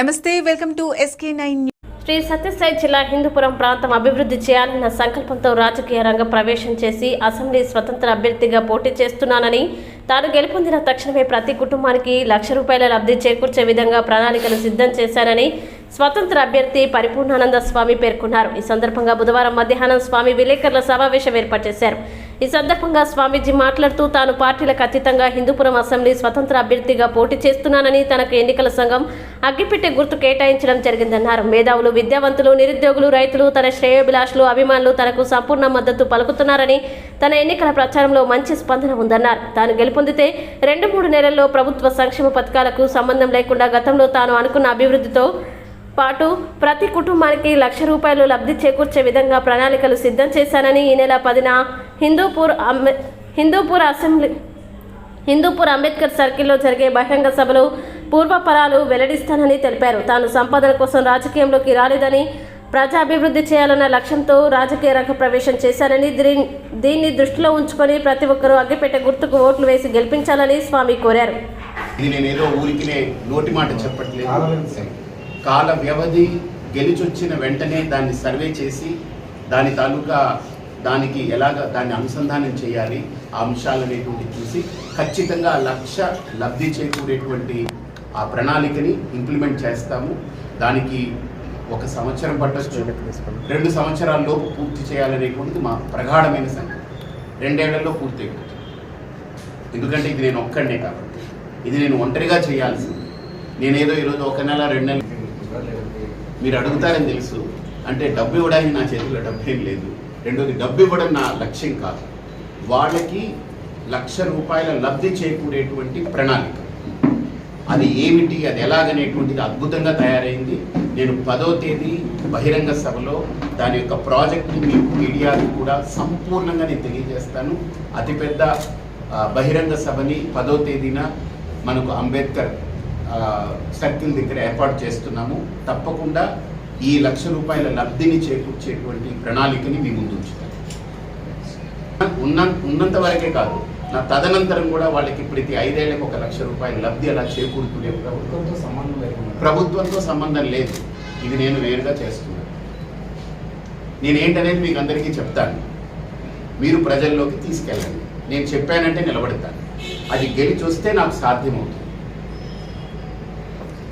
నమస్తే welcome to SK nine Sri Sathya Sai Hindupuram ప్రాంతం అభివృద్ధి చేయాలన్న సంకల్పంతో రాజకీయ రంగ ప్రవేశం చేసి అసెంబ్లీ స్వతంత్ర అభ్యర్థిగా పోటీ చేస్తున్నానని తాను గెలుపొందిన తక్షణమే ప్రతి కుటుంబానికి లక్ష రూపాయల లబ్ధి చేకూర్చే విధంగా ప్రణాళికలు సిద్ధం చేశానని స్వతంత్ర అభ్యర్థి పరిపూర్ణానంద స్వామి పేర్కొన్నారు. ఈ సందర్భంగా బుధవారం మధ్యాహ్నం స్వామి విలేకరుల సమావేశం ఏర్పాటు చేశారు. ఈ సందర్భంగా స్వామీజీ మాట్లాడుతూ తాను పార్టీలకు అతీతంగా హిందూపురం అసెంబ్లీ స్వతంత్ర అభ్యర్థిగా పోటీ చేస్తున్నానని తనకు ఎన్నికల సంఘం అగ్గిపెట్టె గుర్తు కేటాయించడం జరిగిందన్నారు. మేధావులు విద్యావంతులు నిరుద్యోగులు రైతులు తన శ్రేయోభిలాషులు అభిమానులు తనకు సంపూర్ణ మద్దతు పలుకుతున్నారని తన ఎన్నికల ప్రచారంలో మంచి స్పందన ఉందన్నారు. తాను గెలుపొందితే రెండు మూడు నెలల్లో ప్రభుత్వ సంక్షేమ పథకాలకు సంబంధం లేకుండా గతంలో తాను అనుకున్న అభివృద్ధితో పాటు ప్రతి కుటుంబానికి లక్ష రూపాయలు లబ్ధి చేకూర్చే విధంగా ప్రణాళికలు సిద్ధం చేశానని ఈ నెల పదిన హిందూపూర్ అంబే హిందూపూర్ అసెంబ్లీ హిందూపూర్ అంబేద్కర్ సర్కిల్లో జరిగే బహిరంగ సభలో పూర్వపరాలు వెల్లడిస్తానని తెలిపారు. తాను సంపాదన కోసం రాజకీయంలోకి రాలేదని ప్రజాభివృద్ధి చేయాలన్న లక్ష్యంతో రాజకీయ రంగ ప్రవేశం చేశారని దీని- దీన్ని దృష్టిలో ఉంచుకొని ప్రతి ఒక్కరూ అగ్గిపెట్టె గుర్తుకు ఓట్లు వేసి గెలిపించాలని స్వామి కోరారు. ఇది నేను ఏదో ఊరికినే నోటి మాట చెప్పట్లేదు. కాల వ్యవధి గెలిచొచ్చిన వెంటనే దాన్ని సర్వే చేసి దాని తాలూకా దానికి ఎలాగ దాన్ని అనుసంధానం చేయాలి ఆ అంశాలనేటువంటి చూసి ఖచ్చితంగా లక్ష లబ్ధి చేకూరేటువంటి ఆ ప్రణాళికని ఇంప్లిమెంట్ చేస్తాము. దానికి ఒక సంవత్సరం పట్టొచ్చు. రెండు సంవత్సరాల్లోపు పూర్తి చేయాలనేటువంటిది మా ప్రగాఢమైన సంకల్పం. రెండేళ్ళలో పూర్తి అయిపోతుంది. ఎందుకంటే ఇది నేను ఒక్కడనే కాబట్టి. ఇది నేను ఒంటరిగా చేయాల్సింది. నేనేదో ఈరోజు ఒక నెల రెండు నెలలు మీరు అడుగుతారని తెలుసు. అంటే డబ్బు ఇవ్వడానికి నా చేతిలో డబ్బు ఏం లేదు. రెండోది డబ్బు ఇవ్వడం నా లక్ష్యం కాదు. వాళ్ళకి లక్ష రూపాయల లబ్ధి చేకూరేటువంటి ప్రణాళిక. అది ఏమిటి అది ఎలాగనేటువంటిది అద్భుతంగా తయారైంది. నేను పదో తేదీ బహిరంగ సభలో దాని యొక్క ప్రాజెక్ట్ని మీకు మీడియాకు కూడా సంపూర్ణంగా నేను తెలియజేస్తాను. అతిపెద్ద బహిరంగ సభని పదో తేదీన మనకు అంబేద్కర్ సర్కిల్ దగ్గర ఏర్పాటు చేస్తున్నాము. తప్పకుండా ఈ లక్ష రూపాయల లబ్ధిని చేకూర్చేటువంటి ప్రణాళికని మీ ముందు ఉంచుతాం. ఉన్న ఉన్నంత వరకే కాదు నా తదనంతరం కూడా వాళ్ళకి ప్రతి ఐదేళ్ళకు ఒక లక్ష రూపాయల లబ్ధి అలా చేకూరుతుండే ప్రభుత్వంతో సంబంధం లేకుండా ప్రభుత్వంతో సంబంధం లేదు. ఇది నేను వేరుగా చేస్తున్నాను. నేనేంటనేది మీకు అందరికీ చెప్తాను. మీరు ప్రజల్లోకి తీసుకెళ్ళండి. నేను చెప్పానంటే నిలబడతాను. అది గెలిచి వస్తే నాకు సాధ్యమవుతుంది.